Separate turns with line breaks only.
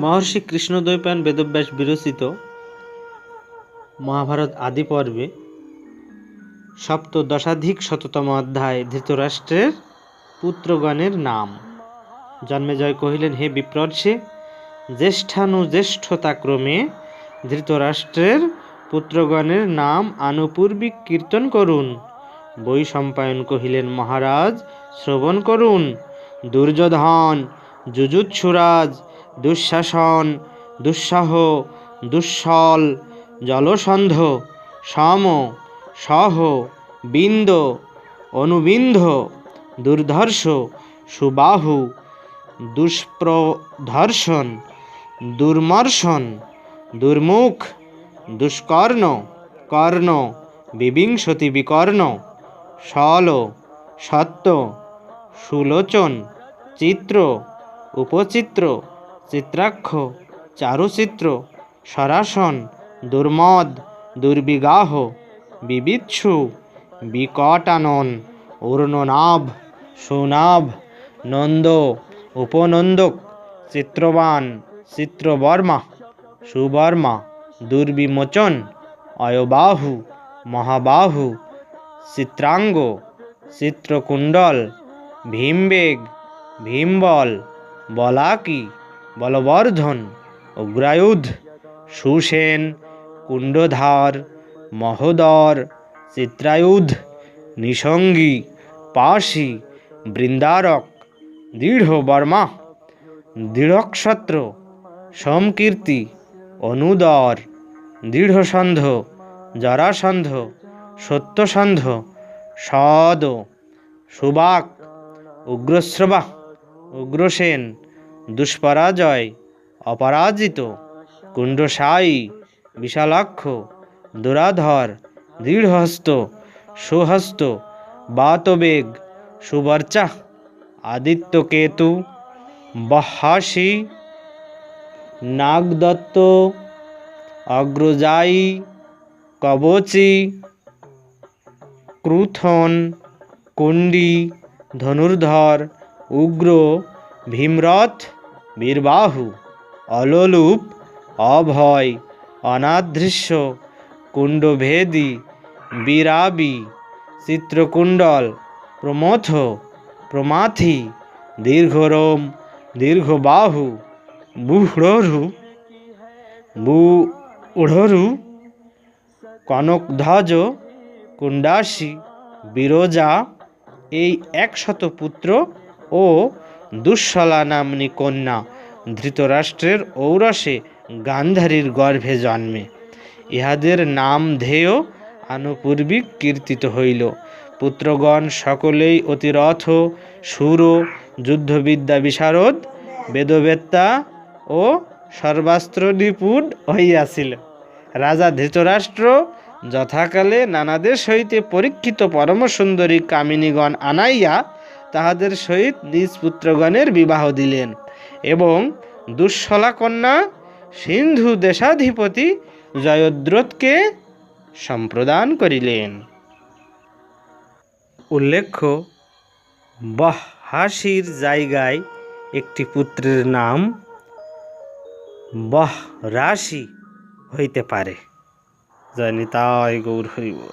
মহর্ষি কৃষ্ণদ্বৈপায়ন বেদব্যাস বিরচিত মহাভারত আদি পর্বে সপ্তদশাধিক শততম অধ্যায় ধৃতরাষ্ট্রের পুত্রগণের নাম। জন্মেজয় কহিলেন, হে বিপ্রর্ষে জ্যেষ্ঠানুজ্যেষ্ঠতাক্রমে ধৃতরাষ্ট্রের পুত্রগণের নাম আনুপূর্বিক কীর্তন করুন। বই সম্পায়ন কহিলেন, মহারাজ, শ্রবণ করুন। দুর্যোধন যুজুৎসুরাজ দুঃশাসন, দুঃসাহ, দুঃসল, জলসন্ধ, সম, সহ, বিন্দ অনুবিন্ধ দুর্ধর্ষ, সুবাহু, দুষ্প্রধর্ষণ, দুর্মর্ষণ, দুর্মুখ, দুষ্কর্ণ, কর্ণ, বিবিংশতি বিকর্ণ, সল, সত্য, সুলোচন, চিত্র, উপচিত্র চিত্রাক্ষ, চারুচিত্র, সরাসন, দুর্মদ, দুর্বিগাহ, বিবিচ্ছু, বিকটানন অরুণনাভ সুনাভ, নন্দ, উপনন্দক, চিত্রবান, চিত্রবর্মা, সুবর্মা, দুর্বিমোচন, অয়বাহু, মহাবাহু, চিত্রাঙ্গ, চিত্রকুণ্ডল, ভীমবেগ, ভীমবল, বলাকি বলবর্ধন উগ্রায়ুধ সুসেন, কুণ্ডধার, মহোদর, চিত্রায়ুধ, নিসঙ্গী পাশি বৃন্দারক দৃঢ় বর্মা দৃঢ়ক্ষত্র, সমকীর্তি, অনুদর, দৃঢ়সন্ধ, জরাসন্ধ, সত্যসন্ধ, সদ, সুবাক উগ্রশ্রবা উগ্রসেন দুষ্পরাজয়, অপরাজিত, কুণ্ডসায়ী, বিশালাক্ষ, দুরাধর, দৃঢ়হস্ত, সুহস্ত, বাতবেগ, সুবর্চা, আদিত্যকেতু, বহাসী, নাগদত্ত, অগ্রজায়ী, কবচী, ক্রুথন, কুণ্ডী, ধনুর্ধর, উগ্র, ভীমরথ বীরবাহু অললুপ, অভয়, অনাদৃশ্য, কুণ্ডভেদী, বীরাবি, চিত্রকুণ্ডল, প্রমথ, প্রমাথি, দীর্ঘরোম, দীর্ঘবাহু বুহ্ররু বুড়রু, কনকধ্বজ, কুণ্ডাসী, বিরজা, এই একশত পুত্র ও দুঃশলা নামনি কন্যা, ধৃতরাষ্ট্রের ঔরসে গান্ধারীর গর্ভে জন্মে। ইহাদের নাম ধেয় আনুপূর্বিক কীর্তিত হইল। পুত্রগণ সকলেই অতিরথ, সুর, যুদ্ধবিদ্যা বিশারদ, বেদবেত্তা ও সর্বাস্ত্র নিপুণ হইয়াছিল। রাজা ধৃতরাষ্ট্র যথাকালে নানাদের সহিতে পরীক্ষিত পরমসুন্দরী কামিনীগণ আনাইয়া তাহাদের সহিত নিজ পুত্রগণের বিবাহ দিলেন এবং দুঃশলা কন্যা সিন্ধু দেশাধিপতি জয়দ্রথকে সম্প্রদান করিলেন। উল্লেখ্য বহাসির জায়গায় একটি পুত্রের নাম বহ, রাশি হইতে পারে। জয় নিতাই গৌর হরিব।